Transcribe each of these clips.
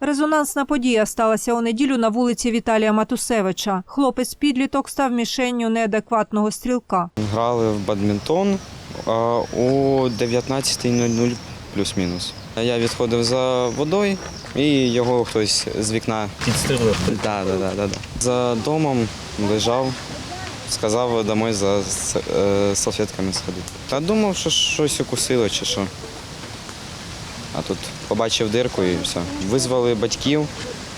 Резонансна подія сталася у неділю на вулиці Віталія Матусевича. Хлопець підліток став мішенню неадекватного стрілка. Грали в бадмінтон у 19.00 плюс-мінус. Я відходив за водою і його хтось з вікна. Підстрелив. Да, да, да, да, да. За домом лежав, сказав домой за е, салфетками сходити. Та думав, що щось укусило чи що. А тут побачив дирку і все. Визвали батьків,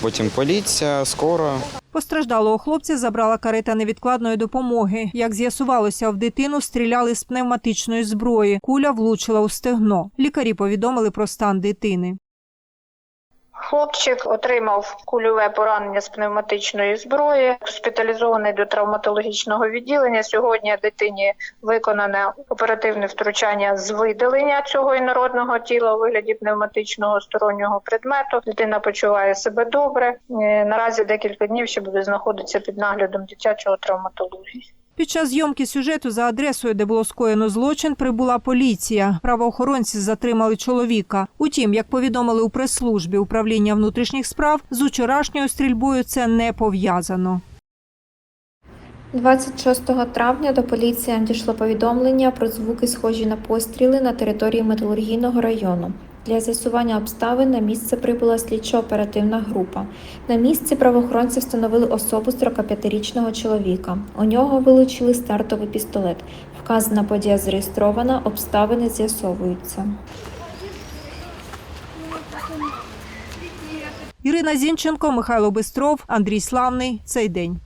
потім поліція, скоро. Постраждалого хлопця забрала карета невідкладної допомоги. Як з'ясувалося, в дитину стріляли з пневматичної зброї. Куля влучила у стегно. Лікарі повідомили про стан дитини. Хлопчик отримав кульове поранення з пневматичної зброї, госпіталізований до травматологічного відділення. Сьогодні дитині виконане оперативне втручання з видалення цього інородного тіла у вигляді пневматичного стороннього предмету. Дитина почуває себе добре. Е, Наразі декілька днів ще буде знаходитися під наглядом дитячого травматології. Під час зйомки сюжету за адресою, де було скоєно злочин, прибула поліція. Правоохоронці затримали чоловіка. Утім, як повідомили у прес-службі управління внутрішніх справ, з учорашньою стрільбою це не пов'язано. 26 травня до поліції надійшло повідомлення про звуки, схожі на постріли на території металургійного району. Для з'ясування обставин на місце прибула слідчо-оперативна група. На місці правоохоронці встановили особу 45-річного чоловіка. У нього вилучили стартовий пістолет. Вказана подія зареєстрована, обставини з'ясовуються. Ірина Зінченко, Михайло Бистров, Андрій Славний. Цей день.